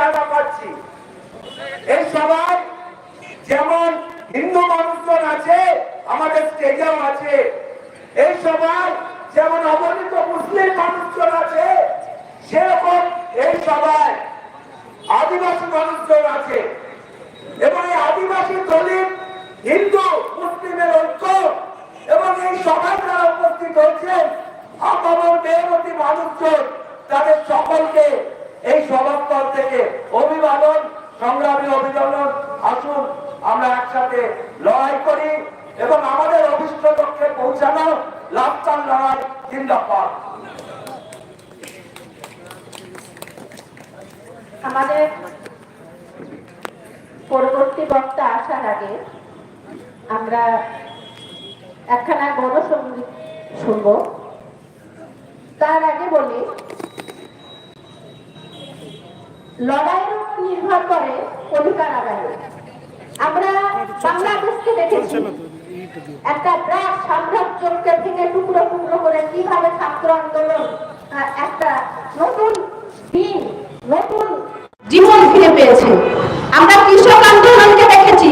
জায়গা পাচ্ছি। এই সবাই যেমন হিন্দু মানুষজন আছে, আমাদের স্টেডিয়াম আছে। এই সবাই যেমন অবনীত মুসলিম মানুষজন আছে, সেরকম এই সবাই আদিবাসী মানুষজন আছে। এবং এই আদিবাসী দলিত হিন্দু, মুসলিমের ঐক্য এবং এই সভায় যারা উপস্থিত হয়েছেন, আপামর মেহনতি মানুষজন, তাদের সকলকে এই সভাস্থল থেকে অভিবাদন, সংগ্রামী অভিবাদন আসুন, আমরা একসাথে লড়াই করি এবং আমাদের অভিষ্ট লক্ষ্যে পৌঁছানো লাভটান লড়াই জিন্দাবাদ। আমাদের পরবর্তী বক্তা আসার আগে আমরা একখানা গণসঙ্গীত শুনব। তার আগে বলি লড়াইয়ের উপর নির্ভর করে অধিকার আদায়। আমরা বাংলাদেশকে দেখেছি, একটা ব্রাশ সাম্রাজ্যকে থেকে টুকরো টুকরো করে কীভাবে ছাত্র আন্দোলন একটা নতুন দিন, নতুন জীবন ফিরে পেয়েছে। আমরা কৃষক আন্দোলনকে দেখেছি,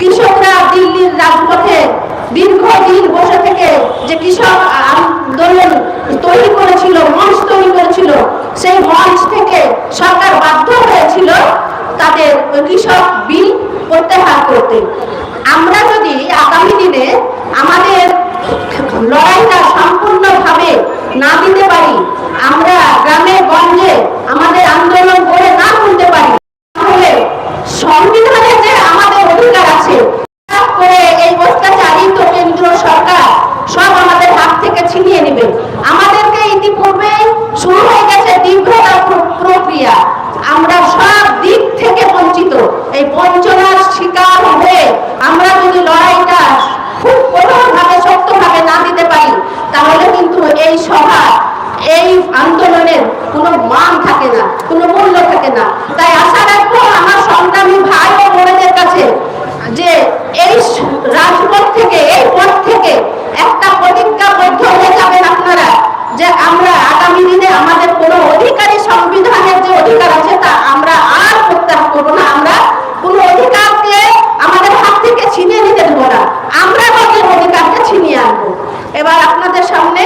কৃষকরা দিল্লির রাজপথে দীর্ঘদিন বসে থেকে যে কৃষক আন্দোলন তৈরি করেছিল, মঞ্চ তৈরি করেছিল, সেই মঞ্চ থেকে সরকার বাধ্য হয়েছিল তাদের কৃষক বিল প্রত্যাহার করতে। আমরা যদি আগামী দিনে আমাদের লড়াইটা সম্পূর্ণভাবে না দিতে পারি, আমরা গ্রামে গঞ্জে আমাদের আন্দোলন করে না তুলতে পারি, তাহলে সংবিধানে যে আমাদের অধিকার আছে হঠাৎ করে এই অত্যাচারিত কেন্দ্র সরকার সব আমাদের হাত থেকে ছিনিয়ে নেবে আমাদেরকে ইতিপূর্বে শুরু হয়ে গেছে দীর্ঘতা প্র- প্রক্রিয়া আমরা সব দিক থেকে বঞ্চিত এই বঞ্চনার শিকার হয়ে আমরা যদি লড়াইটা খুব কঠোরভাবে শক্তভাবে না দিতে পারি, তাহলে কিন্তু এই সভা, এই আন্দোলনের কোনো মান থাকে না, কোনো মূল্য থাকে না। তাই আশা রাখব আমার সংগ্রামী ভাই ও বোনেদের কাছে যে এই রাজপথ থেকে একটা প্রতিজ্ঞাবদ্ধ হয়ে যাবেন আপনারা যে আমরা আগামী দিনে আমাদের কোনো অধিকারী সংবিধানের যে অধিকার আছে তা আমরা আর প্রত্যাহার করব না আমরা কোনো অধিকারকে আমাদের হাত থেকে ছিনিয়ে নিতে দেবো না আমরা আমাদের অধিকারকে ছিনিয়ে আনব এবার আপনাদের সামনে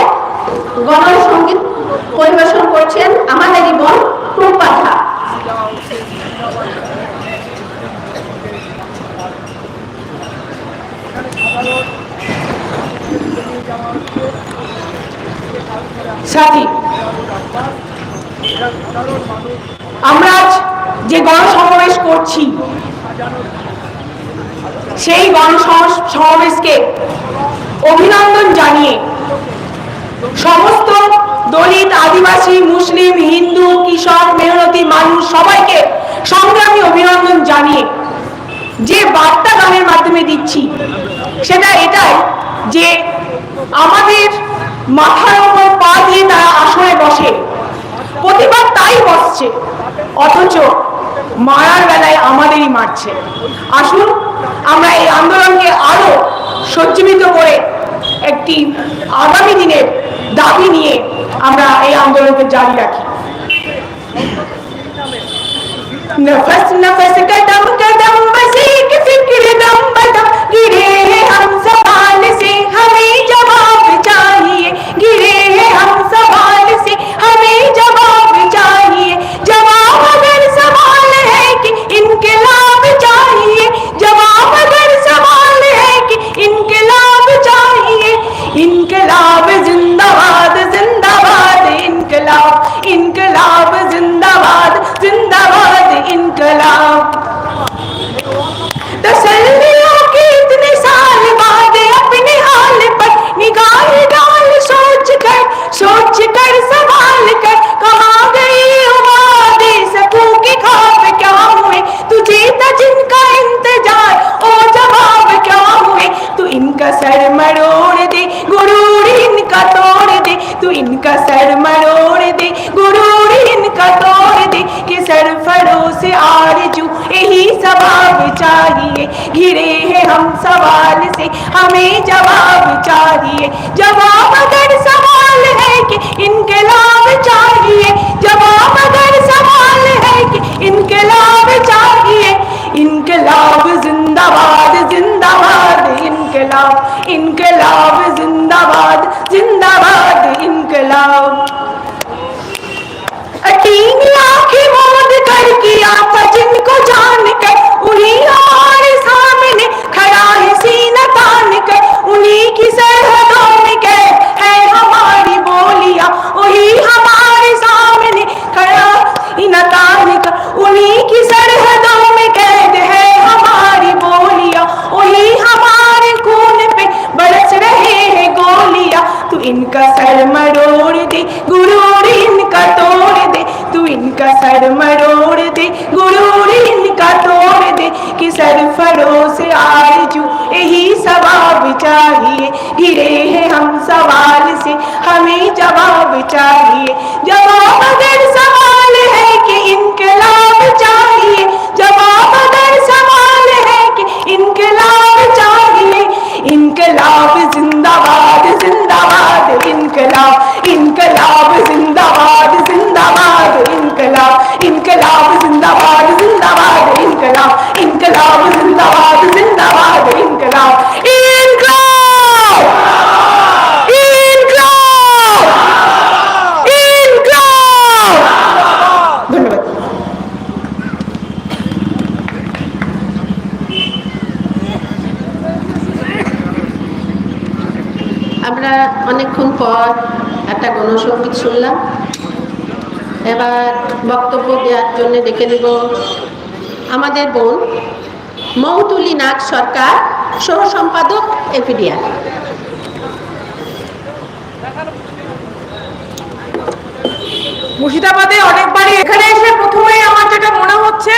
গণসঙ্গীত পরিবেশন করছেন আমাদেরই বোন টুম্পাথা সাথী, আমরা আজ যে গণসমাবেশ করছি, সেই গণসমাবেশকে অভিনন্দন জানিয়ে সমস্ত দলিত আদিবাসী, মুসলিম, হিন্দু কৃষক মেহনতি মানুষ সবাইকে সংগ্রামী অভিনন্দন জানিয়ে যে বার্তা গানের মাধ্যমে দিচ্ছি, সেটা এটাই যে আমাদের মাথার উপর পা দিয়ে তারা আসনে বসে। প্রতিবার তাই বসছে, অথচ মারার বেলায় আমাদেরই মারছে। আসুন, আমরা এই আন্দোলনকে আরও সজ্জীবিত করে একটি আগামী দিনের দাবি নিয়ে আমরা এই আন্দোলনকে জারি রাখি নফস নফস आरज़ू यही सवाब चाहिए। घिरे है हम सवाल से, हमें जवाब चाहिए। जवाब अगर सवाल है कि इनकलाब चाहिए, जवाब चाहिए। घिरे हैं हम सवाल से, हमें जवाब चाहिए। जवाब अगर सवाल है कि इनकलाब चाहिए। जवाब अगर सवाल है कि इनकलाब चाहिए। इनकलाब जिंदाबाद जिंदाबाद, इनकलाब। इनकलाब जिंदाबाद जिंदाबाद, इनकलाब। इनकलाब जिंदाबाद जिंदाबाद, इनकलाब। इनकलाब जिंदाबाद जिंदाबाद, इनकलाब। আমরা অনেকক্ষণ পর একটা গণসঙ্গীত শুনলাম। এবার বক্তব্য দেওয়ার জন্য ডেকে দেব আমাদের বোন মৌতুলি নাগ সরকার, সহ সম্পাদক এপিডিআর মুর্শিদাবাদে অনেকবারই এখানে এসে প্রথমেই আমার যেটা মনে হচ্ছে